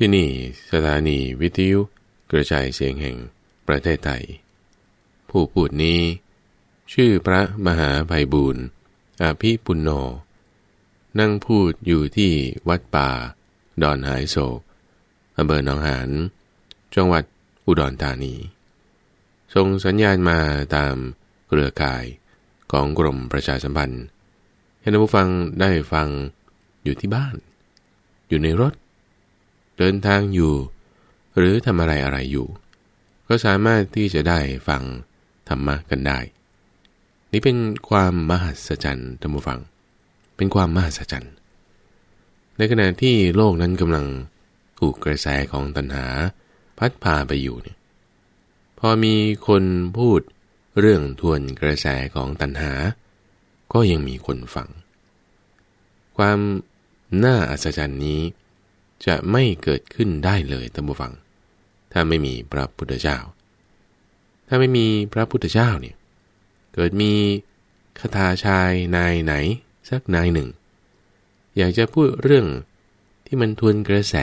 ที่นี่สถานีวิทยุกระจายเสียงแห่งประเทศไทย ผู้พูดนี้ ชื่อพระมหาไพบูรณ์อาภิปุณโญนั่งพูดอยู่ที่วัดป่า ดอนหายโศกอำเภอหนองหานจังหวัดอุดรธานีส่งสัญญาณมาตามเครือข่ายของกรมประชาสัมพันธ์ให้ท่านผู้ฟังได้ฟังอยู่ที่บ้าน อยู่ในรถ เดินทางอยู่ หรือทำอะไรอะไรอยู่ ก็สามารถที่จะได้ฟังธรรมะกันได้ นี่เป็นความมหัศจรรย์ท่านผู้ฟัง เป็นความมหัศจรรย์ ในขณะที่โลกนั้นกำลังถูกกระแสของตัณหาพัดพาไปอยู่เนี่ยพอมีคนพูดเรื่องทวนกระแสของตัณหา ก็ยังมีคนฟัง ความน่าอัศจรรย์นี้ จะไม่เกิดขึ้นได้เลยท่านผู้ฟัง ถ้าไม่มีพระพุทธเจ้า ถ้าไม่มีพระพุทธเจ้าเนี่ยเกิดมีคาถาชายนายไหนสักนายหนึ่ง อยากจะพูดเรื่องที่มันทวนกระแส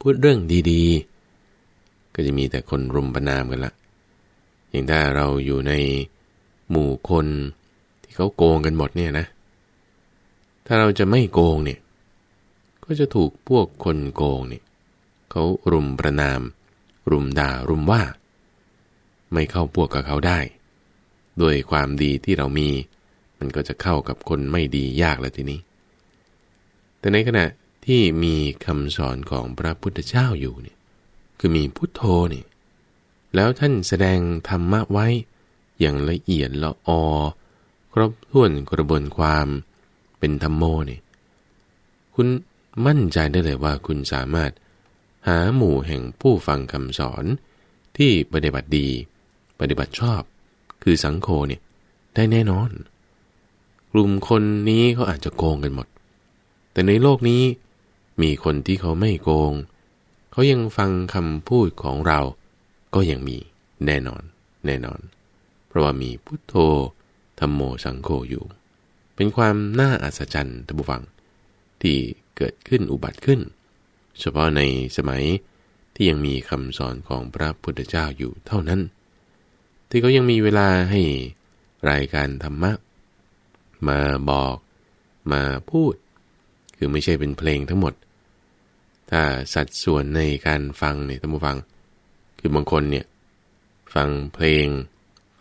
พูดเรื่องดีๆ ก็จะมีแต่คนรุมประนามกันละอย่างถ้าเราอยู่ในหมู่คนที่เขาโกงกันหมดเนี่ยนะ ถ้าเราจะไม่โกงเนี่ย ก็จะถูกพวกคนโกงเนี่ยเขารุมประนาม รุมด่ารุมว่า ไม่เข้าพวกกับเขาได้ ด้วยความดีที่เรามี มันก็จะเข้ากับคนไม่ดียากแล้วทีนี้ แต่ในขณะที่มีคำสอนของพระพุทธเจ้าอยู่เนี่ยคือมีพุทโธนี่แล้วท่านแสดงธรรมะไว้ อย่างละเอียดละออ ครบถ้วนกระบวนความ เป็นธรรมโมนี่คุณ มั่นใจได้เลยว่าคุณสามารถ หาหมู่แห่งผู้ฟังคำสอน ที่ปฏิบัติดี ปฏิบัติชอบ คือสังโฆเนี่ยได้แน่นอน กลุ่มคนนี้เขาอาจจะโกงกันหมด แต่ในโลกนี้มีคนที่เขาไม่โกง เขายังฟังคำพูดของเรา ก็ยังมีแน่นอน แน่นอน เพราะว่ามีพุทโธธรรมโมสังโฆอยู่ เป็นความน่าอัศจรรย์ท่านผู้ฟัง ที่ เกิดขึ้นอุบัติขึ้น เฉพาะในสมัยที่ยังมีคำสอนของพระพุทธเจ้าอยู่เท่านั้น ที่เขายังมีเวลาให้รายการธรรมะ มาบอก มาพูด คือไม่ใช่เป็นเพลงทั้งหมด ถ้าสัดส่วนในการฟังเนี่ยท่านผู้ฟัง คือบางคนเนี่ยฟังเพลง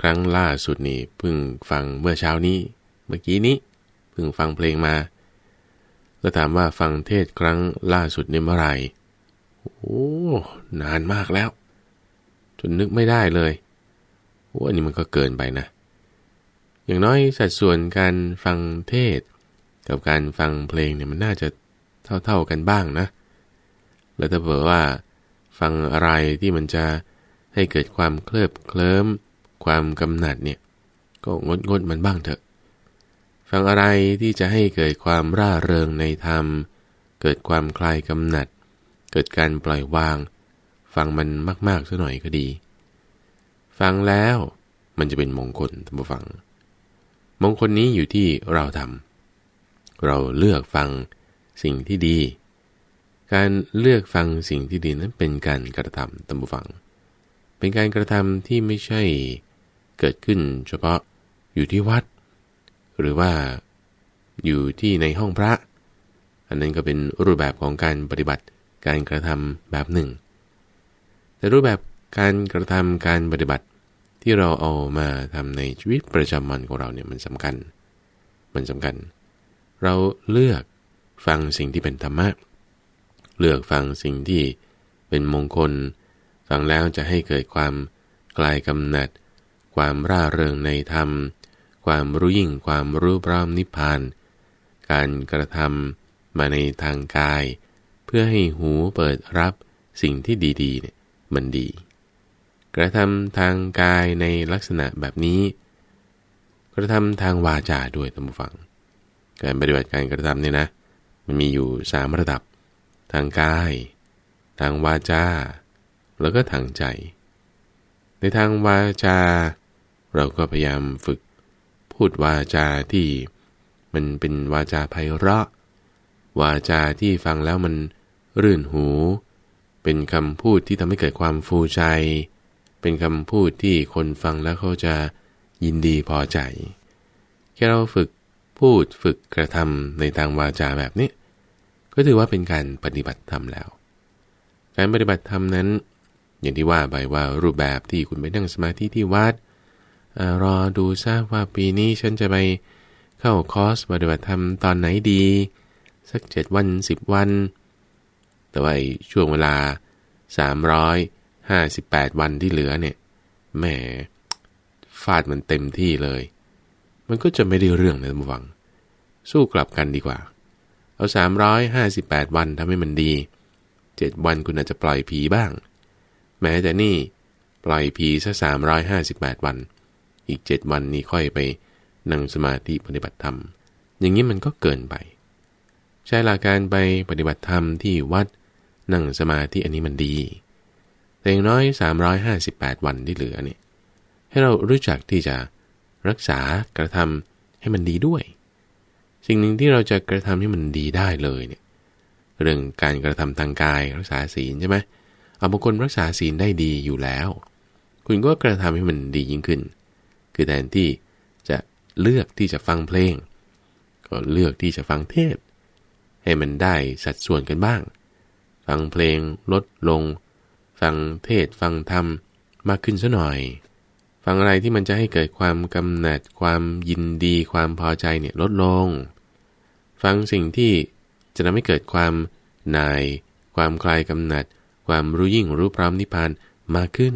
ครั้งล่าสุดนี่เพิ่งฟังเมื่อเช้านี้ เมื่อกี้นี้เพิ่งฟังเพลงมา แล้วถามว่าฟังเทศครั้งล่าสุดนี่เมื่อไหร่โอ้นานมากแล้ว จนนึกไม่ได้เลยโอ้อันนี้มันก็เกินไปนะ อย่างน้อยสัดส่วนการฟังเทศ กับการฟังเพลงเนี่ยมันน่าจะเท่าๆกันบ้างนะ แล้วถ้าเผื่อว่า ฟังอะไรที่มันจะให้เกิดความเคลิบเคลิ้มความกำหนัดเนี่ย ก็งดงดมันบ้างเถอะ ฟังอะไรที่จะให้เกิดความร่าเริงในธรรม เกิดความคลายกำหนัด เกิดการปล่อยวาง ฟังมันมากๆสักหน่อยก็ดี ฟังแล้วมันจะเป็นมงคลท่านผู้ฟัง มงคลนี้อยู่ที่เราทำเราเลือกฟังสิ่งที่ดี การเลือกฟังสิ่งที่ดีนั้นเป็นการกระทำท่านผู้ฟัง เป็นการกระทำที่ไม่ใช่เกิดขึ้นเฉพาะอยู่ที่วัด หรือว่าอยู่ที่ในห้องพระ อันนั้นก็เป็นรูปแบบของการปฏิบัติการกระทำแบบหนึ่ง แต่รูปแบบการกระทำการปฏิบัติที่เราเอามาทำในชีวิตประจำวันของเราเนี่ยมันสำคัญ มันสำคัญ เราเลือกฟังสิ่งที่เป็นธรรมะ เลือกฟังสิ่งที่เป็นมงคล ฟังแล้วจะให้เกิดความกลายกำหนัด ความร่าเริงในธรรม ความรู้ยิ่งความรู้พร้อมนิพพาน การกระทำมาในทางกาย เพื่อให้หูเปิดรับสิ่งที่ดีๆเนี่ยมันดี กระทำทางกายในลักษณะแบบนี้ กระทำทางวาจาด้วยท่านผู้ฟัง การปฏิบัติการกระทำเนี่ยนะ มันมีอยู่สามระดับ ทางกาย ทางวาจา แล้วก็ทางใจ ในทางวาจา เราก็พยายามฝึก พูดวาจาที่มันเป็นวาจาไพเราะ วาจาที่ฟังแล้วมันรื่นหู เป็นคำพูดที่ทำให้เกิดความฟูใจ เป็นคำพูดที่คนฟังแล้วเขาจะยินดีพอใจแค่เราฝึกพูดฝึกกระทำในทางวาจาแบบนี้ ก็ถือว่าเป็นการปฏิบัติธรรมแล้ว การปฏิบัติธรรมนั้น อย่างที่ว่าไปว่ารูปแบบที่คุณไปนั่งสมาธิที่วัด รอดูทราบว่าปีนี้ฉันจะไปเข้าคอร์สปฏิบัติธรรมตอนไหนดี สักเจ็ดวันสิบวัน แต่ว่าช่วงเวลาสามร้อยห้าสิบแปดวันที่เหลือเนี่ยแหมฟาดมันเต็มที่เลย มันก็จะไม่ได้เรื่องนะมวัง สู้กลับกันดีกว่า เอาสามร้อยห้าสิบแปดวันทำให้มันดีเจ็ดวันคุณอาจจะปล่อยผีบ้าง แม้แต่นี่ปล่อยผีซะสามร้อยห้าสิบแปดวัน อีกเจ็ดวันนี้ค่อยไปนั่งสมาธิปฏิบัติธรรม อย่างนี้มันก็เกินไป ใช้หลักการไปปฏิบัติธรรมที่วัดนั่งสมาธิอันนี้มันดี แต่อย่างน้อย 358 วันที่เหลือเนี่ยให้เรารู้จักที่จะรักษากระทำให้มันดีด้วย สิ่งหนึ่งที่เราจะกระทำให้มันดีได้เลยเนี่ยเรื่องการกระทำทางกายรักษาศีลใช่ไหมเอาบางคนรักษาศีลได้ดีอยู่แล้ว คุณก็กระทำให้มันดียิ่งขึ้น คือแทนที่จะเลือกที่จะฟังเพลง ก็เลือกที่จะฟังเทศ ให้มันได้สัดส่วนกันบ้าง ฟังเพลงลดลง ฟังเทศฟังธรรมมากขึ้นซะหน่อย ฟังอะไรที่มันจะให้เกิดความกำหนัดความยินดีความพอใจเนี่ยลดลง ฟังสิ่งที่จะทำให้เกิดความนาย ความคลายกำหนัด ความรู้ยิ่งรู้พร้อมนิพพานมากขึ้น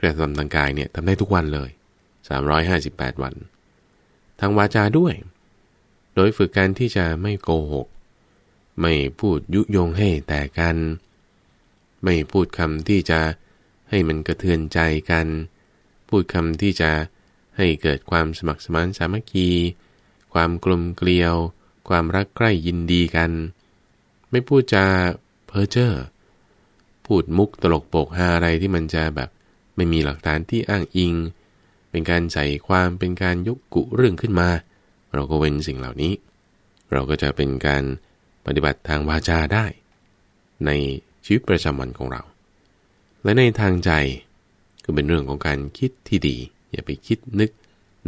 กระทำทางกายเนี่ยทำได้ทุกวันเลย 358 วัน ทางวาจาด้วย โดยฝึกการที่จะไม่โกหก ไม่พูดยุยงให้แต่กัน ไม่พูดคำที่จะให้มันกระเทือนใจกัน พูดคำที่จะให้เกิดความสมัครสมานสามัคคี ความกลมเกลียว ความรักใกล้ยินดีกัน ไม่พูดจาเพ้อเจ้อ พูดมุกตลกโปกฮาอะไรที่มันจะแบบไม่มีหลักฐานที่อ้างอิง เป็นการใส่ความเป็นการยกกุเรื่องขึ้นมา เราก็เว้นสิ่งเหล่านี้ เราก็จะเป็นการปฏิบัติทางวาจาได้ ในชีวิตประจำวันของเรา และในทางใจก็เป็นเรื่องของการคิดที่ดี อย่าไปคิดนึก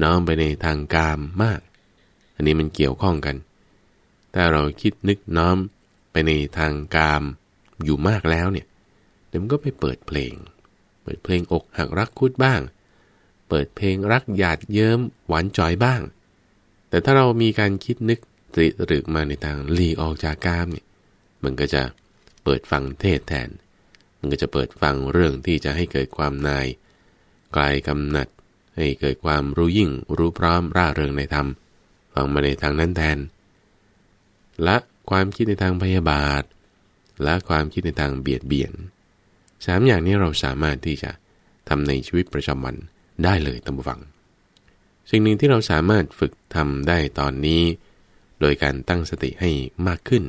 น้อมไปในทางกามมาก อันนี้มันเกี่ยวข้องกัน ถ้าเราคิดนึกน้อมไปในทางกามอยู่มากแล้วเนี่ยเดี๋ยวมันก็ไปเปิดเพลง เปิดเพลงอกหักรักคุดบ้าง เปิดเพลงรักหยาดเยิ้มหวานจอยบ้าง แต่ถ้าเรามีการคิดนึกตริตรึกมาในทางหลีออกจากกามเนี่ยมันก็จะเปิดฟังเทศแทน มันก็จะเปิดฟังเรื่องที่จะให้เกิดความนายกลายกำหนัด ให้เกิดความรู้ยิ่งรู้พร้อมร่าเริงในธรรม ฟังมาในทางนั้นแทน และความคิดในทางพยาบาท และความคิดในทางเบียดเบียนสามอย่างนี้เราสามารถที่จะทำในชีวิตประจำวัน ได้เลยตั้งฟัง สิ่งหนึ่งที่เราสามารถฝึกทำได้ตอนนี้ โดยการตั้งสติให้มากขึ้น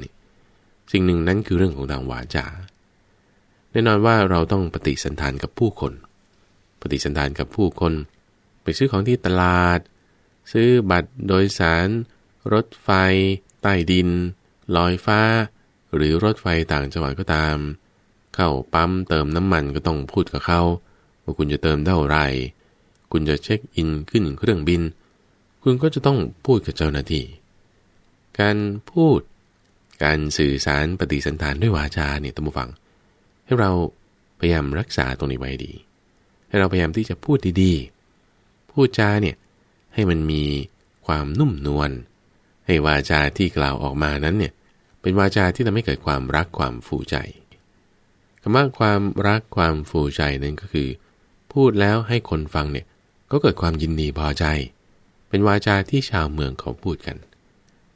สิ่งหนึ่งนั้นคือเรื่องของทางวาจาแน่นอนว่าเราต้องปฏิสันทานกับผู้คน ปฏิสันทานกับผู้คน ไปซื้อของที่ตลาด ซื้อบัตรโดยสาร รถไฟ ใต้ดิน ลอยฟ้า หรือรถไฟต่างจังหวัดก็ตาม เข้าปั๊มเติมน้ำมันก็ต้องพูดกับเขาว่าคุณจะเติมเท่าไหร่ คุณจะเช็คอินขึ้นเครื่องบิน คุณก็จะต้องพูดกับเจ้าหน้าที่ การพูด การสื่อสารปฏิสันทานด้วยวาจาเนี่ยตั้งฟัง ให้เราพยายามรักษาตรงนี้ไว้ดี ให้เราพยายามที่จะพูดดีๆ พูดจาเนี่ยให้มันมีความนุ่มนวล ให้วาจาที่กล่าวออกมานั้นเนี่ยเป็นวาจาที่ทำให้เกิดความรักความฟูใจคำว่าความรักความฟูใจนั้นก็คือ พูดแล้วให้คนฟังเนี่ย ก็เกิดความยินดีพอใจ เป็นวาจาที่ชาวเมืองเขาพูดกัน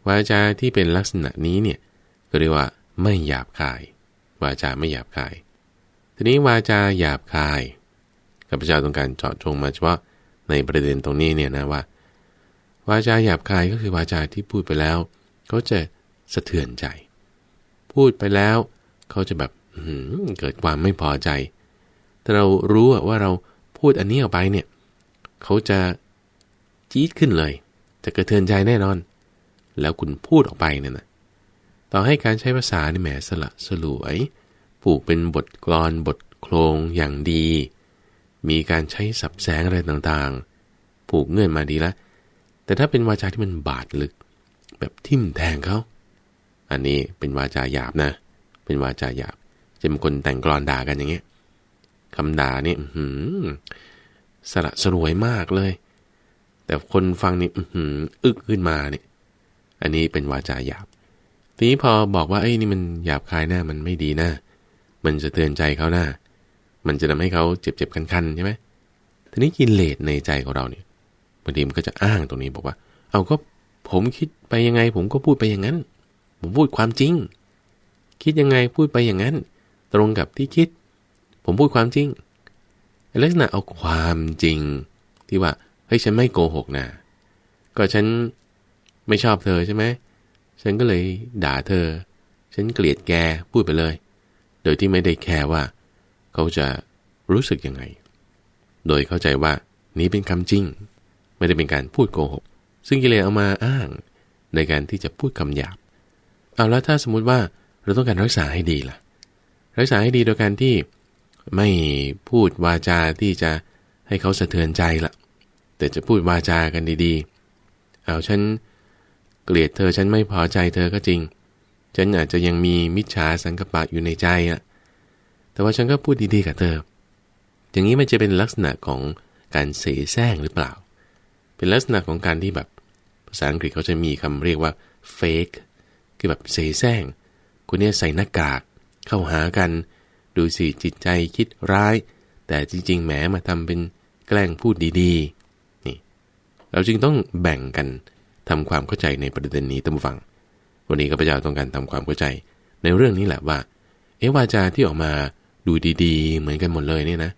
วาจาที่เป็นลักษณะนี้เนี่ยก็เรียกว่าไม่หยาบคาย วาจาไม่หยาบคาย ทีนี้วาจาหยาบคายข้าพเจ้าต้องการเจาะจงมาเฉพาะในประเด็นตรงนี้เนี่ยนะว่า วาจาหยาบคายก็คือวาจาที่พูดไปแล้ว เขาจะสะเทือนใจ พูดไปแล้วเขาจะแบบเกิดความไม่พอใจถ้าเรารู้ว่าเราพูดอันนี้ออกไปเนี่ย เขาจะจี๊ดขึ้นเลย จะกระเทือนใจแน่นอน แล้วคุณพูดออกไปเนี่ยนะต่อให้การใช้ภาษานี่แหมสละสลวย ผูกเป็นบทกลอนบทโครงอย่างดี มีการใช้สับแสงอะไรต่างๆ ผูกเงื่อนมาดีล้วแต่ถ้าเป็นวาจาที่มันบาดลึก แบบทิ่มแทงเขา อันนี้เป็นวาจาหยาบนะ เป็นวาจาหยาบ จะเป็นคนแต่งกลอนด่ากันอย่างเงี้ยคำด่านี่หืม สละสลวยมากเลย แต่คนฟังนี่หืมอึกขึ้นมาเนี่ยอันนี้เป็นวาจาหยาบ ทีนี้พอบอกว่าเอ้ยนี่มันหยาบคายหน้ามันไม่ดีนะมันจะเตือนใจเขาหน้า มันจะทำให้เขาเจ็บเจ็บคันๆใช่ไหมทีนี้กินเลสในใจของเราเนี่ยบางทีมันก็จะอ้างตรงนี้บอกว่า เอาก็ผมคิดไปยังไง ผมก็พูดไปอย่างนั้น ผมพูดความจริง คิดยังไงพูดไปอย่างนั้น ตรงกับที่คิด ผมพูดความจริง ลักษณะเอาความจริงที่ว่าเฮ้ยฉันไม่โกหกนะก็ฉันไม่ชอบเธอใช่ไหมฉันก็เลยด่าเธอ ฉันเกลียดแกพูดไปเลย โดยที่ไม่ได้แคร์ว่า เขาจะรู้สึกยังไง โดยเข้าใจว่านี้เป็นคำจริง ไม่ได้เป็นการพูดโกหก ซึ่งกิเลสเอามาอ้างในการที่จะพูดคำหยาบ เอาแล้วถ้าสมมุติว่าเราต้องการรักษาให้ดีล่ะ รักษาให้ดีโดยการที่ ไม่พูดวาจาที่จะให้เขาสะเทือนใจละแต่จะพูดวาจากันดีๆ เอาฉันเกลียดเธอฉันไม่พอใจเธอก็จริง ฉันอาจจะยังมีมิจฉาสังกปะอยู่ในใจอะแต่ว่าฉันก็พูดดีๆกับเธอ อย่างนี้มันจะเป็นลักษณะของการเสแสร้งหรือเปล่า เป็นลักษณะของการที่แบบภาษาอังกฤษเขาจะมีคำเรียกว่า fake คือแบบเสแสร้งคุณเนี่ยใส่หน้ากากเข้าหากัน ดูสิจิตใจคิดร้าย แต่จริง ๆ แหมมาทำเป็นแกล้งพูดดีๆ นี่ เราจึงต้องแบ่งกันทำความเข้าใจในประเด็นนี้ตั้งฟัง วันนี้ข้าพเจ้าต้องการทำความเข้าใจ ในเรื่องนี้แหละว่า เอวาจาที่ออกมาดูดีๆ เหมือนกันหมดเลยเนี่ยนะ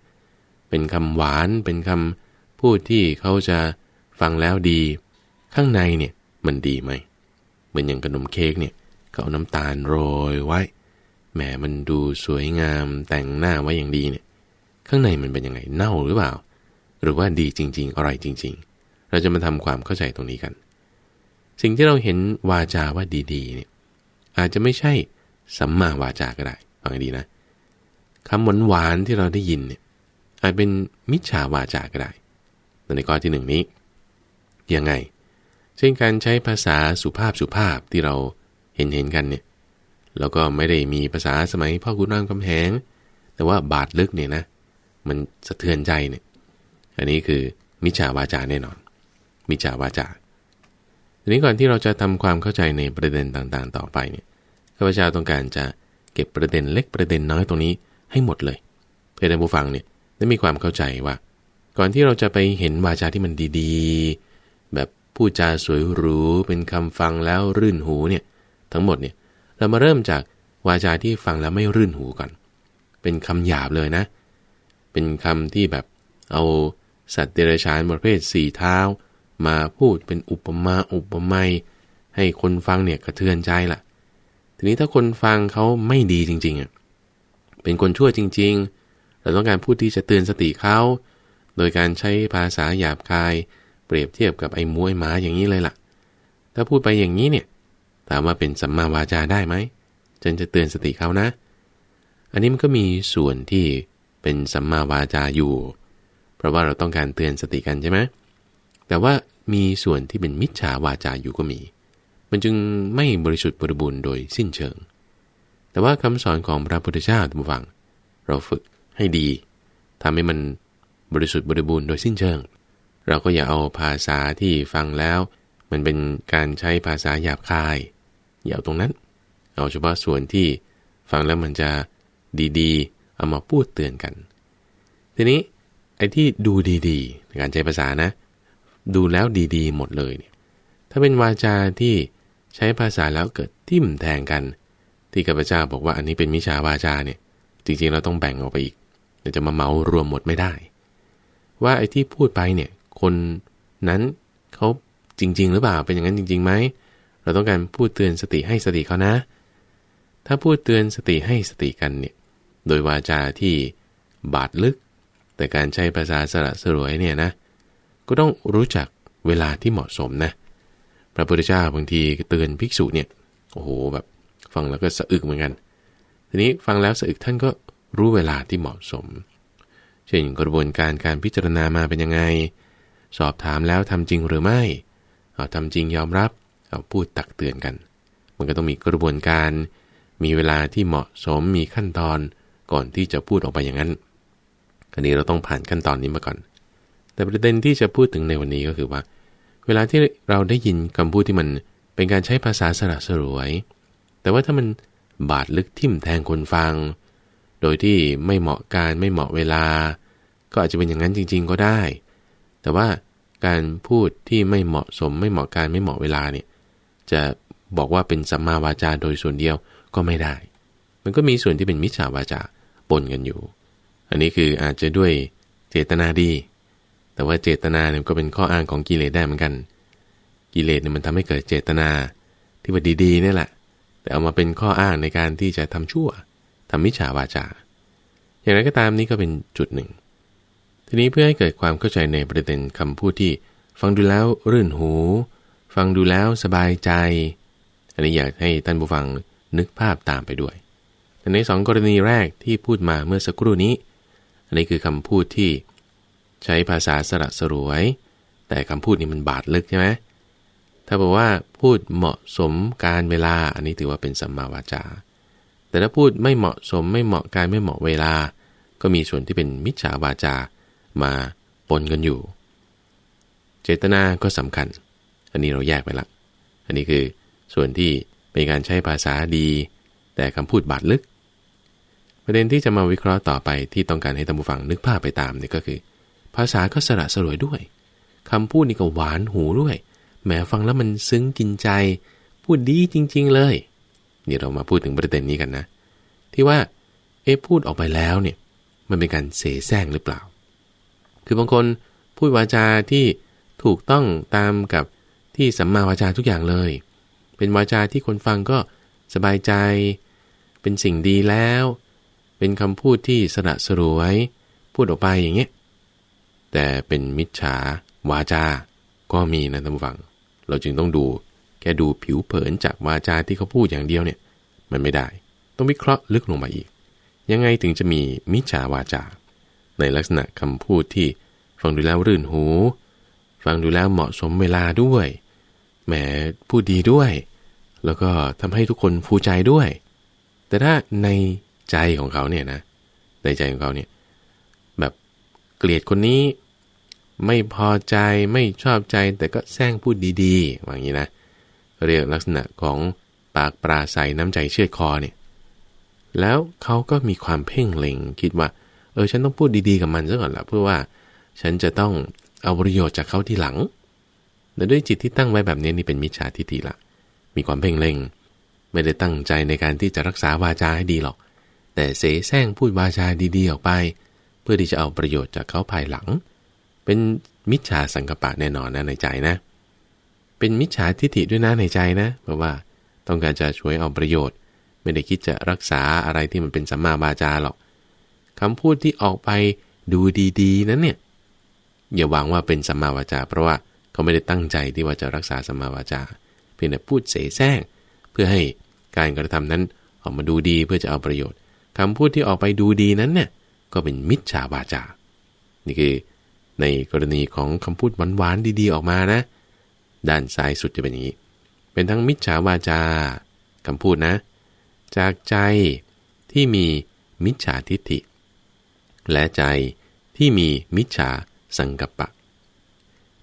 เป็นคำหวาน เป็นคำพูดที่เขาจะฟังแล้วดี ข้างในเนี่ยมันดีไหม เหมือนอย่างขนมเค้กเนี่ยเขาเอาน้ำตาลโรยไว้ แหมมันดูสวยงามแต่งหน้าไว้อย่างดีเนี่ยข้างในมันเป็นยังไงเน่าหรือเปล่า หรือว่าดีจริง ๆ อะไรจริง ๆ เราจะมาทำความเข้าใจตรงนี้กัน สิ่งที่เราเห็นวาจาว่าดีๆเนี่ยอาจจะไม่ใช่สัมมาวาจาก็ได้ฟังดีนะคำหวานหวานที่เราได้ยินเนี่ยอาจเป็นมิจฉาวาจาก็ได้ในข้อที่หนึ่งนี้ยังไง เช่นการใช้ภาษาสุภาพสุภาพที่เราเห็นเห็นกันเนี่ย แล้วก็ไม่ได้มีภาษาสมัยพ่อคุณรามคำแหง แต่ว่าบาดลึกเนี่ยนะ มันสะเทือนใจเนี่ย อันนี้คือมิจฉาวาจาแน่นอน มิจฉาวาจาทีนี้ก่อนที่เราจะทำความเข้าใจในประเด็นต่างๆ ต่อไปเนี่ยข้าพเจ้าต้องการจะเก็บประเด็นเล็กประเด็นน้อยตรงนี้ให้หมดเลย เพื่อให้ผู้ฟังเนี่ยได้มีความเข้าใจว่า ก่อนที่เราจะไปเห็นวาจาที่มันดีๆ แบบพูดจาสวยหรูเป็นคำฟังแล้วรื่นหูเนี่ยทั้งหมดเนี่ย เรามาเริ่มจากวาจาที่ฟังแล้วไม่รื่นหูก่อน เป็นคำหยาบเลยนะ เป็นคำที่แบบเอาสัตว์เดรัจฉานประเภทสี่เท้า มาพูดเป็นอุปมาอุปไมยให้คนฟังเนี่ยกระเทือนใจละ่ะ ทีนี้ถ้าคนฟังเขาไม่ดีจริงๆอะเป็นคนชั่วจริง ๆ เราต้องการพูดที่จะเตือนสติเขา โดยการใช้ภาษาหยาบคาย เปรียบเทียบกับไอ้มวยหมาอย่างนี้เลยล่ะ ถ้าพูดไปอย่างนี้เนี่ย ถามว่าเป็นสัมมาวาจาได้ไหมฉันจะเตือนสติเขานะ อันนี้มันก็มีส่วนที่เป็นสัมมาวาจาอยู่ เพราะว่าเราต้องการเตือนสติกันใช่ไหมแต่ว่ามีส่วนที่เป็นมิจฉาวาจาอยู่ก็มี มันจึงไม่บริสุทธิ์บริบูรณ์โดยสิ้นเชิง แต่ว่าคำสอนของพระพุทธเจ้าทุกฝัง เราฝึกให้ดีทำให้มันบริสุทธิ์บริบูรณ์โดยสิ้นเชิง เราก็อย่าเอาภาษาที่ฟังแล้ว มันเป็นการใช้ภาษาหยาบคาย อย่าเอาตรงนั้น เอาเฉพาะส่วนที่ฟังแล้วมันจะดีๆ เอามาพูดเตือนกัน ทีนี้ไอ้ที่ดูดีๆการใช้ภาษานะ ดูแล้วดีๆ หมดเลยเนี่ยถ้าเป็นวาจาที่ใช้ภาษาแล้วเกิดทิ่มแทงกัน ที่กัปเจ้าบอกว่าอันนี้เป็นมิชาวาจาเนี่ย จริงๆเราต้องแบ่งออกไปอีกเราจะมาเมารวมหมดไม่ได้ ว่าไอ้ที่พูดไปเนี่ย คนนั้นเขาจริง ๆ หรือเปล่าเป็นอย่างนั้นจริงๆไหม เราต้องการพูดเตือนสติให้สติเขานะ ถ้าพูดเตือนสติให้สติกันเนี่ยโดยวาจาที่บาดลึก แต่การใช้ภาษาสระสรวยเนี่ยนะ ก็ต้องรู้จักเวลาที่เหมาะสมนะ พระพุทธเจ้าบางทีเตือนภิกษุเนี่ยโอ้โหแบบฟังแล้วก็สะอึกเหมือนกัน ทีนี้ฟังแล้วสะอึกท่านก็รู้เวลาที่เหมาะสม เช่นกระบวนการการพิจารณามาเป็นยังไง สอบถามแล้วทำจริงหรือไม่เอาทำจริงยอมรับ เอาพูดตักเตือนกัน มันก็ต้องมีกระบวนการ มีเวลาที่เหมาะสมมีขั้นตอนก่อนที่จะพูดออกไปอย่างนั้นอันนี้เราต้องผ่านขั้นตอนนี้มาก่อน แต่ประเด็นที่จะพูดถึงในวันนี้ก็คือว่า เวลาที่เราได้ยินคำพูดที่มันเป็นการใช้ภาษาสระสรวย แต่ว่าถ้ามันบาดลึกทิ่มแทงคนฟัง โดยที่ไม่เหมาะการไม่เหมาะเวลา ก็อาจจะเป็นอย่างนั้นจริง ๆ ก็ได้ แต่ว่าการพูดที่ไม่เหมาะสมไม่เหมาะการไม่เหมาะเวลาเนี่ย จะบอกว่าเป็นสัมมาวาจาโดยส่วนเดียวก็ไม่ได้ มันก็มีส่วนที่เป็นมิจฉาวาจาปนกันอยู่ อันนี้คืออาจจะด้วยเจตนาดี แต่ว่าเจตนาเนี่ยก็เป็นข้ออ้างของกิเลสได้เหมือนกัน กิเลสเนี่ยมันทำให้เกิดเจตนาที่ว่าดีๆนี่แหละ แต่เอามาเป็นข้ออ้างในการที่จะทำชั่วทำมิจฉาวาจา อย่างไรก็ตามนี้ก็เป็นจุดหนึ่ง ทีนี้เพื่อให้เกิดความเข้าใจในประเด็นคำพูดที่ฟังดูแล้วรื่นหู ฟังดูแล้วสบายใจ อันนี้อยากให้ท่านผู้ฟังนึกภาพตามไปด้วยแต่ในสองกรณีแรกที่พูดมาเมื่อสักครู่นี้ อันนี้คือคำพูดที่ใช้ภาษาสระสรวย แต่คำพูดนี้มันบาดลึกใช่ไหมถ้าบอกว่าพูดเหมาะสมการเวลา อันนี้ถือว่าเป็นสัมมาวาจา แต่ถ้าพูดไม่เหมาะสมไม่เหมาะการไม่เหมาะเวลา ก็มีส่วนที่เป็นมิจฉาวาจามาปนกันอยู่ เจตนาก็สำคัญ อันนี้เราแยกไปละ อันนี้คือส่วนที่เป็นการใช้ภาษาดี แต่คำพูดบาดลึก ประเด็นที่จะมาวิเคราะห์ต่อไปที่ต้องการให้ท่านผู้ฟังนึกภาพไปตามนี่ก็คือ ภาษาก็สระสรวยด้วยคำพูดนี่ก็หวานหูด้วยแหมฟังแล้วมันซึ้งกินใจ พูดดีจริง ๆ เลยนี่เรามาพูดถึงประเด็นนี้กันนะ ที่ว่าเอ๊พูดออกไปแล้วเนี่ยมันเป็นการเสแสร้งหรือเปล่า คือบางคนพูดวาจาที่ถูกต้องตามกับ ที่สัมมาวาจาทุกอย่างเลย เป็นวาจาที่คนฟังก็สบายใจ เป็นสิ่งดีแล้ว เป็นคำพูดที่สระสรวย พูดออกไปอย่างเงี้ยแต่เป็นมิจฉาวาจา ก็มีนะท่านผู้ฟัง เราจึงต้องดูแค่ดูผิวเผินจากวาจาที่เขาพูดอย่างเดียวเนี่ย มันไม่ได้ ต้องวิเคราะห์ลึกลงมาอีก ยังไงถึงจะมีมิจฉาวาจา ในลักษณะคำพูดที่ฟังดูแล้วรื่นหู ฟังดูแล้วเหมาะสมเวลาด้วย แหมพูดดีด้วย แล้วก็ทำให้ทุกคนฟูใจด้วย แต่ถ้าในใจของเขาเนี่ยนะ ในใจของเขาเนี่ย แบบเกลียดคนนี้ ไม่พอใจไม่ชอบใจแต่ก็แซงพูดดีๆว่าอย่างนี้นะ เรียกลักษณะของปากปราศัยน้ำใจเชื่อคอเนี่ย แล้วเขาก็มีความเพ่งเล็งคิดว่า เออฉันต้องพูดดีๆกับมันซะก่อนละเพื่อว่า ฉันจะต้องเอาประโยชน์จากเขาที่หลัง แต่ด้วยจิตที่ตั้งไว้แบบนี้นี่เป็นมิจฉาทิฏฐิละมีความเพ่งเล็ง ไม่ได้ตั้งใจในการที่จะรักษาวาจาให้ดีหรอก แต่เสแสร้งพูดวาจาดีๆออกไป เพื่อที่จะเอาประโยชน์จากเขาภายหลัง เป็นมิจฉาสังกปะแน่นอนนะในใจนะ เป็นมิจฉาทิฏฐิด้วยนะในใจนะ เพราะว่าต้องการจะช่วยเอาประโยชน์ ไม่ได้คิดจะรักษาอะไรที่มันเป็นสัมมาบาจาหรอกคำพูดที่ออกไปดูดี ๆ นั้นเนี่ยอย่าหวังว่าเป็นสัมมาวาจา เพราะว่า เขาไม่ได้ตั้งใจที่ว่าจะรักษาสมมาวาจา เพียงแต่พูดเสแสร้งเพื่อให้การกระทำนั้นออกมาดูดีเพื่อจะเอาประโยชน์คำพูดที่ออกไปดูดีนั้นเนี่ยก็เป็นมิจฉาวาจา นี่คือในกรณีของคำพูดหวานๆดีๆออกมานะ ด้านซ้ายสุดจะเป็นอย่างนี้ เป็นทั้งมิจฉาวาจาคำพูดนะ จากใจที่มีมิจฉาทิฏฐิ และใจที่มีมิจฉาสังกัปปะ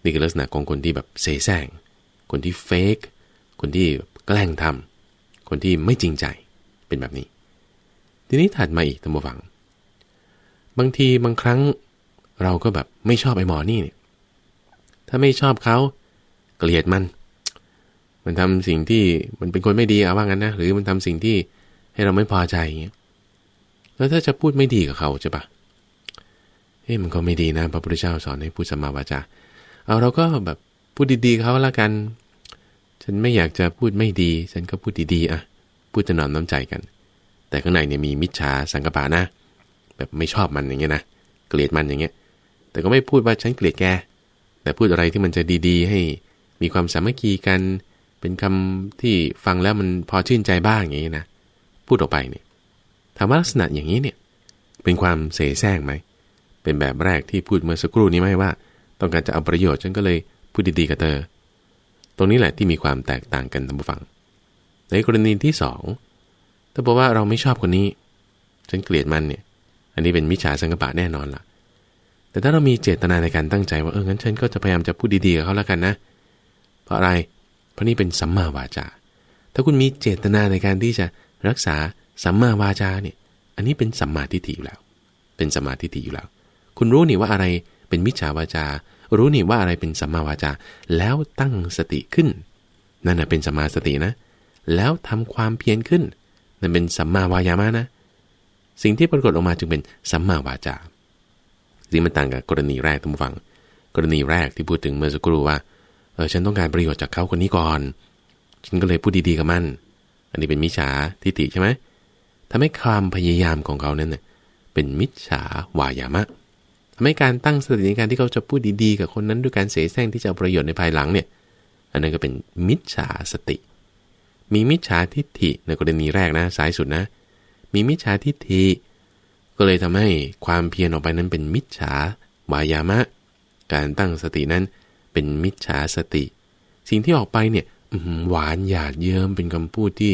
นี่คือลักษณะของคนที่แบบเสแสร้งคนที่เฟกคนที่แกล้งทำคนที่ไม่จริงใจเป็นแบบนี้ ทีนี้ถัดมาอีกตั้งฟัง บางทีบางครั้งเราก็แบบไม่ชอบไอ้หมอนี่เนี่ยถ้าไม่ชอบเขาเกลียดมัน มันทำสิ่งที่มันเป็นคนไม่ดีเอาว่างั้นนะหรือมันทำสิ่งที่ให้เราไม่พอใจอย่างเงี้ยแล้วถ้าจะพูดไม่ดีกับเขาใช่ปะเฮ้ยมันก็ไม่ดีนะพระพุทธเจ้าสอนให้พูดสมาวาจา เอาเราก็แบบพูดดีๆเขาละกัน ฉันไม่อยากจะพูดไม่ดี ฉันก็พูดดีๆอะ พูดจะนอมน้ำใจกัน แต่ข้างในเนี่ยมีมิจฉาสังกปานะ แบบไม่ชอบมันอย่างเงี้ยนะ เกลียดมันอย่างเงี้ย แต่ก็ไม่พูดว่าฉันเกลียดแก แต่พูดอะไรที่มันจะดีๆ ให้มีความสามัคคีกัน เป็นคำที่ฟังแล้วมันพอชื่นใจบ้างอย่างนี้ยนะ พูดออกไปเนี่ยถามว่าลักษณะอย่างนี้เนี่ย เป็นความเสแสร้งไหม เป็นแบบแรกที่พูดเมื่อสักครู่นี้ไหมว่า ต้องการจะเอาประโยชน์ฉันก็เลยพูดดีๆกับเธอ ตรงนี้แหละที่มีความแตกต่างกันท่านผู้ฟัง ในกรณีที่สองถ้าบอกว่าเราไม่ชอบคนนี้ ฉันเกลียดมันเนี่ย อันนี้เป็นมิจฉาสังกปะแน่นอนล่ะ แต่ถ้าเรามีเจตนาในการตั้งใจว่าเอองั้นฉันก็จะพยายามจะพูดดีๆกับเขาแล้วกันนะ เพราะอะไร เพราะนี่เป็นสัมมาวาจา ถ้าคุณมีเจตนาในการที่จะรักษาสัมมาวาจาเนี่ย อันนี้เป็นสัมมาทิฏฐิอยู่แล้ว เป็นสัมมาทิฏฐิอยู่แล้ว คุณรู้นี่ว่าอะไร เป็นมิจฉาวาจา รู้นี่ว่าอะไรเป็นสัมมาวาจา แล้วตั้งสติขึ้น นั่นนะเป็นสัมมาสตินะ แล้วทำความเพียรขึ้น นั่นเป็นสัมมาวายามะนะ สิ่งที่ปรากฏออกมาจึงเป็นสัมมาวาจาสิ่งมันต่างกับกรณีแรกทุกฝัง กรณีแรกที่พูดถึงเมื่อสักครู่ว่า เออฉันต้องการประโยชน์จากเขาคนนี้ก่อน ฉันก็เลยพูดดีๆกับมัน อันนี้เป็นมิจฉาทิฏฐิใช่ไหมทำให้ความพยายามของเขานั้นเน่ยเป็นมิจฉาวายามะ ทำให้การตั้งสติในการที่เขาจะพูดดีๆ กับคนนั้นด้วยการเสแสร้งที่จะเอาประโยชน์ในภายหลังเนี่ย อันนั้นก็เป็นมิจฉาสติ มีมิจฉาทิฏฐิในกรณีแรกนะสายสุดนะ มีมิจฉาทิฏฐิ ก็เลยทำให้ความเพียรออกไปนั้นเป็นมิจฉาวายามะ การตั้งสตินั้นเป็นมิจฉาสติ สิ่งที่ออกไปเนี่ยหวานหยาดเยิ้มเป็นคำพูดที่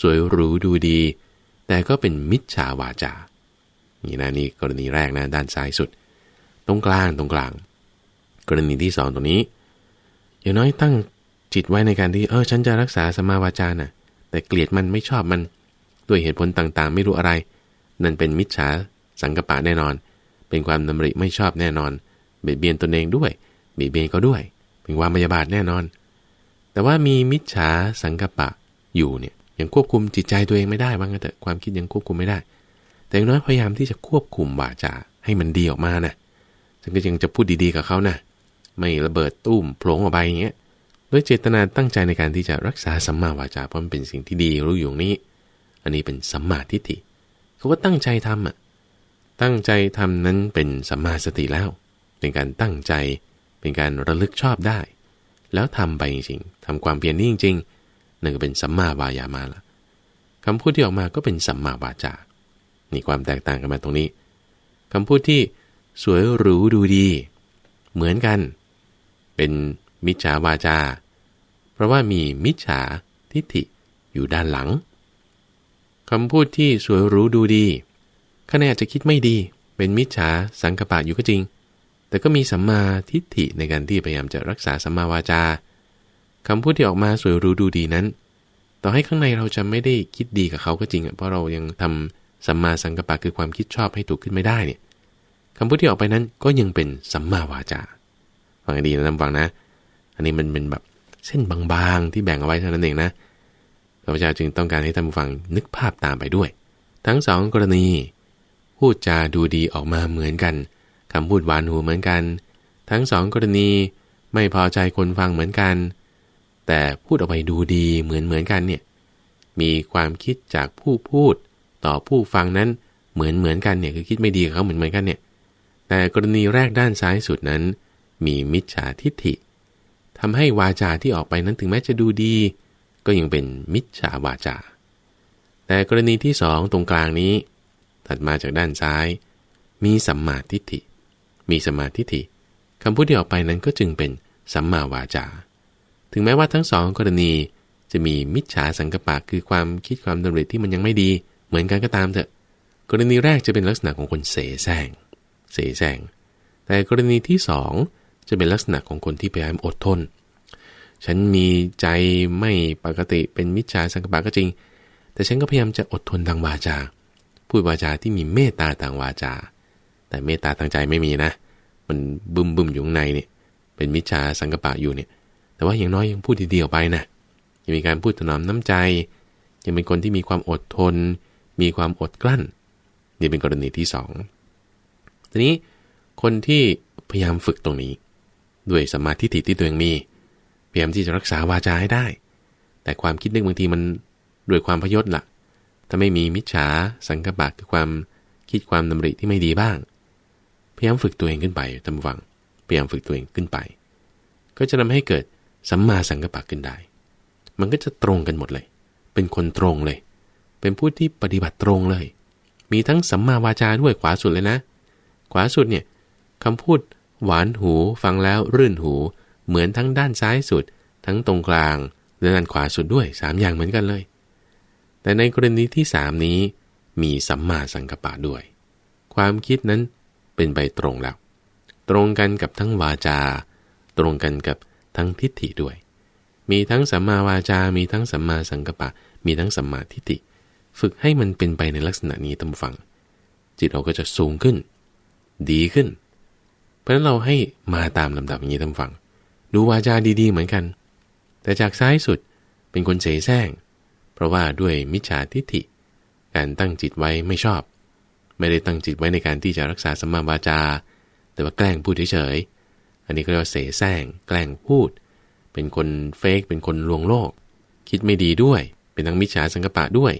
สวยหรูดูดี แต่ก็เป็นมิจฉาวาจานี่นะนี่กรณีแรกนะด้านซ้ายสุด ตรงกลางตรงกลาง กรณีที่สองตรงนี้ อย่างน้อยตั้งจิตไว้ในการที่เออฉันจะรักษาสมาวาจานะ่ะ แต่เกลียดมันไม่ชอบมันด้วยเหตุผลต่างๆ ไม่รู้อะไร นั่นเป็นมิจฉาสังกปะแน่นอน เป็นความดำริไม่ชอบแน่นอนเบียดเบียนตนเองด้วยเบียดเบียนเขาด้วย เป็นความพยาบาทแน่นอน แต่ว่ามีมิจฉาสังกปะอยู่เนี่ยยังควบคุมจิตใจตัวเองไม่ได้ว่างั้นแต่ความคิดยังควบคุมไม่ได้ แต่อย่างน้อยพยายามที่จะควบคุมวาจาให้มันดีออกมานะ ฉันก็ยังจะพูดดีๆกับเขานะไม่ระเบิดตุ้มโผล่ออกไปอย่างเงี้ยด้วยเจตนาตั้งใจในการที่จะรักษาสัมมาวาจาเพราะมันเป็นสิ่งที่ดีรู้อยู่นี้ อันนี้เป็นสัมมาทิฏฐิเขาก็ตั้งใจทำอะตั้งใจทำนั้นเป็นสัมมาสติแล้ว เป็นการตั้งใจ เป็นการระลึกชอบได้ แล้วทำไปจริงๆทำความเพียรนี่จริงๆนั่นก็เป็นสัมมาวายามาละคำพูดที่ออกมาก็เป็นสัมมาวาจา นี่ความแตกต่างกันมาตรงนี้คำพูดที่ สวยหรูดูดี เหมือนกัน เป็นมิจฉาวาจา เพราะว่ามีมิจฉาทิฏฐิอยู่ด้านหลังคำพูดที่สวยหรูดูดีข้าในอาจจะคิดไม่ดี เป็นมิจฉาสังกปะอยู่ก็จริง แต่ก็มีสัมมาทิฏฐิในการที่พยายามจะรักษาสัมมาวาจาคำพูดที่ออกมาสวยรู้ดูดีนั้น ต่อให้ข้างในเราจะไม่ได้คิดดีกับเขาก็จริงเพราะเรายังทำสัมมาสังกปะคือความคิดชอบให้ถูกขึ้นไม่ได้เนี่ย คำพูดที่ออกไปนั้นก็ยังเป็นสัมมาวาจาฟังดีนะท่านฟังนะ อันนี้มันเป็นแบบเส้นบางๆที่แบ่งเอาไว้เท่านั้นเองนะพระพุทธเจ้าจึงต้องการให้ท่านฟังนึกภาพตามไปด้วย ทั้งสองกรณี พูดจาดูดีออกมาเหมือนกันคำพูดหวานหูเหมือนกัน ทั้งสองกรณีไม่พอใจคนฟังเหมือนกัน แต่พูดออกไปดูดีเหมือนเหมือนกันเนี่ยมีความคิดจากผู้พูดต่อผู้ฟังนั้นเหมือนเหมือนกันเนี่ยคือคิดไม่ดีกับเขาเหมือนเหมือนกันเนี่ย แต่กรณีแรกด้านซ้ายสุดนั้น มีมิจฉาทิฏฐิทำให้วาจาที่ออกไปนั้นถึงแม้จะดูดี ก็ยังเป็นมิจฉาวาจา แต่กรณีที่สองตรงกลางนี้ ถัดมาจากด้านซ้าย มีสัมมาทิฏฐิ มีสัมมาทิฏฐิคำพูดที่ออกไปนั้นก็จึงเป็นสัมมาวาจา ถึงแม้ว่าทั้งสองกรณีจะมีมิจฉาสังกปะคือความคิดความดำริที่มันยังไม่ดี เหมือนกันก็ตามเถอะ กรณีแรกจะเป็นลักษณะของคนเสแสร้ง เสแสร้งแต่กรณีที่สองจะเป็นลักษณะของคนที่พยายามอดทน ฉันมีใจไม่ปกติเป็นมิจฉาสังกปะก็จริง แต่ฉันก็พยายามจะอดทนทางวาจา พูดวาจาที่มีเมตตาทางวาจา แต่เมตตาทางใจไม่มีนะ มันบึมบึมอยู่ในเนี่ย เป็นมิจฉาสังกปะอยู่เนี่ย แต่ว่าอย่างน้อยยังพูดดีๆออกไปนะยังมีการพูดถนอมน้ำใจ ยังเป็นคนที่มีความอดทน มีความอดกลั้น นี่เป็นกรณีที่สอง ทีนี้คนที่พยายามฝึกตรงนี้ ด้วยสมาธิที่ตัวเองมีพยายามที่จะรักษาวาจาให้ได้ แต่ความคิดนึกบางทีมันด้วยความพยศละ่ะ ถ้าไม่มีมิจฉาสังกปะคือความคิดความดำริที่ไม่ดีบ้าง พยายามฝึกตัวเองขึ้นไปทำวัง พยายามฝึกตัวเองขึ้นไป ก็จะทำให้เกิดสัมมาสังกปะขึ้นได้ มันก็จะตรงกันหมดเลย เป็นคนตรงเลย เป็นผู้ที่ปฏิบัติตรงเลย มีทั้งสัมมาวาจาด้วยขวาสุดเลยนะ ขวาสุดเนี่ยคำพูดหวานหูฟังแล้วรื่นหู เหมือนทั้งด้านซ้ายสุด ทั้งตรงกลางและด้านขวาสุดด้วยสามอย่างเหมือนกันเลย แต่ในกรณีที่สามนี้ มีสัมมาสังกัปปะด้วย ความคิดนั้นเป็นไปตรงแล้ว ตรงกันกับทั้งวาจา ตรงกันกับทั้งทิฏฐิด้วย มีทั้งสัมมาวาจา มีทั้งสัมมาสังกัปปะ มีทั้งสัมมาทิฏฐิ ฝึกให้มันเป็นไปในลักษณะนี้ตั้งฟัง จิตเราก็จะสูงขึ้น ดีขึ้น เพราะฉะนั้นเราให้มาตามลำดับอย่างนี้ตั้งฟัง ดูวาจาดีๆ เหมือนกัน แต่จากซ้ายสุดเป็นคนเสแสร้ง เพราะว่าด้วยมิจฉาทิฏฐิ การตั้งจิตไว้ไม่ชอบ ไม่ได้ตั้งจิตไว้ในการที่จะรักษาสัมมาวาจา แต่ว่าแกล้งพูดเฉยๆ อันนี้ก็เรียกว่าเสแสร้ง แกล้งพูด เป็นคนเฟกเป็นคนลวงโลก คิดไม่ดีด้วย เป็นทั้งมิจฉาสังกปะด้วย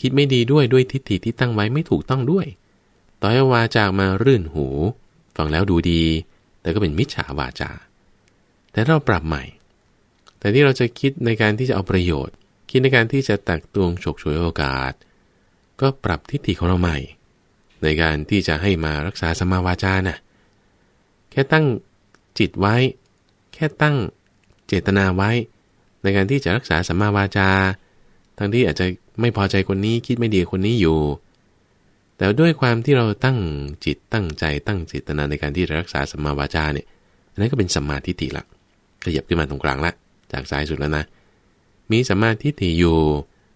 คิดไม่ดีด้วยด้วยทิฏฐิที่ตั้งไว้ไม่ถูกต้องด้วย ต่อให้วาจามารื่นหู ฟังแล้วดูดี แต่ก็เป็นมิจฉาวาจา แต่เราปรับใหม่ แต่ที่เราจะคิดในการที่จะเอาประโยชน์ คิดในการที่จะตักตวงฉกฉวยโอกาส ก็ปรับทิฏฐิของเราใหม่ ในการที่จะให้มารักษาสมาวาจานะ่ะแค่ตั้งจิตไว้ แค่ตั้งเจตนาไว้ ในการที่จะรักษาสัมมาวาจา ทั้งที่อาจจะไม่พอใจคนนี้คิดไม่ดีคนนี้อยู่ แต่ด้วยความที่เราตั้งจิตตั้งใจตั้งเจตนาในการที่จะรักษาสัมมาวาจาเนี่ยอันนั้นก็เป็นสัมมาทิฏฐิละขยับขึ้นมาตรงกลางละจากซ้ายสุดแล้วนะ มีสัมมาทิฏฐิอยู่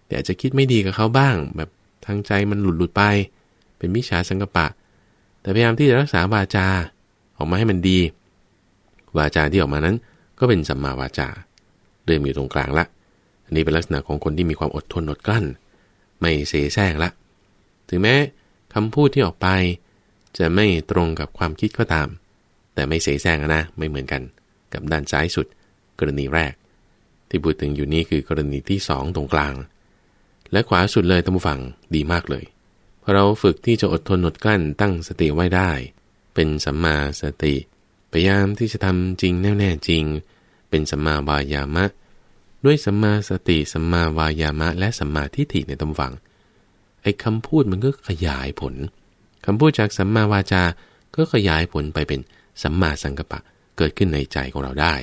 แต่อาจจะคิดไม่ดีกับเขาบ้าง แบบทางใจมันหลุดหลุดไป เป็นมิจฉาสังกปะ แต่พยายามที่จะรักษาวาจาออกมาให้มันดี วาจาที่ออกมานั้น ก็เป็นสัมมาวาจาเดินอยู่ตรงกลางละอันนี้เป็นลักษณะของคนที่มีความอดทนอดกลั้น ไม่เสแสร้งละ ถึงแม้ คำพูดที่ออกไป จะไม่ตรงกับความคิดก็ตาม แต่ไม่เสแสร้งนะ ไม่เหมือนกัน กับด้านซ้ายสุด กรณีแรก ที่พูดถึงอยู่นี้คือกรณีที่สองตรงกลาง และขวาสุดเลยท่านผู้ฟังดีมากเลยพอเราฝึกที่จะอดทนอดกลั้นตั้งสติไว้ได้ เป็นสัมมาสติพยายามที่จะทำจริงแน่แน่จริง เป็นสัมมาวายามะ ด้วยสัมมาสติสัมมาวายามะ และสัมมาทิฏฐิในตำฝัง ไอ้คำพูดมันก็ขยายผลคำพูดจากสัมมาวาจาก็ขยายผลไปเป็นสัมมาสังกัปปะเกิดขึ้นในใจของเราได้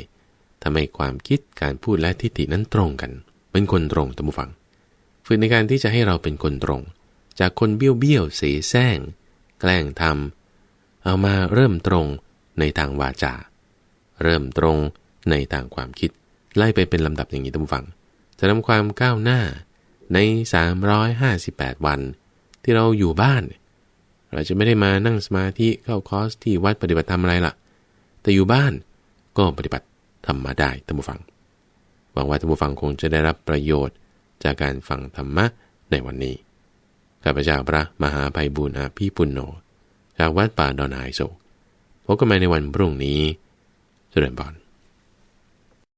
ทำให้ความคิดการพูดและทิฏฐินั้นตรงกัน เป็นคนตรงตำฝัง ฝึกในการที่จะให้เราเป็นคนตรง จากคนเบี้ยวเบี้ยวเสแสร้ง แกล้งทำเอามาเริ่มตรงในทางวาจา เริ่มตรงในทางความคิด ไล่ไปเป็นลำดับอย่างนี้ตั้งฟัง จะนำความก้าวหน้า ใน 358 วัน ที่เราอยู่บ้าน เราจะไม่ได้มานั่งสมาธิเข้าคอร์สที่วัดปฏิบัติธรรมอะไรล่ะ แต่อยู่บ้านก็ปฏิบัติธรรมมาได้ตั้ฟังหวังว่าท่านผู้ฟังคงจะได้รับประโยชน์จากการฟังธรรมะในวันนี้ข้าพเจ้าพระมหาภัยบุญอาภีปุณโญจากวัดป่าดอนไฮโศกพบกันใหม่ในวันพรุ่งนี้เจริญพร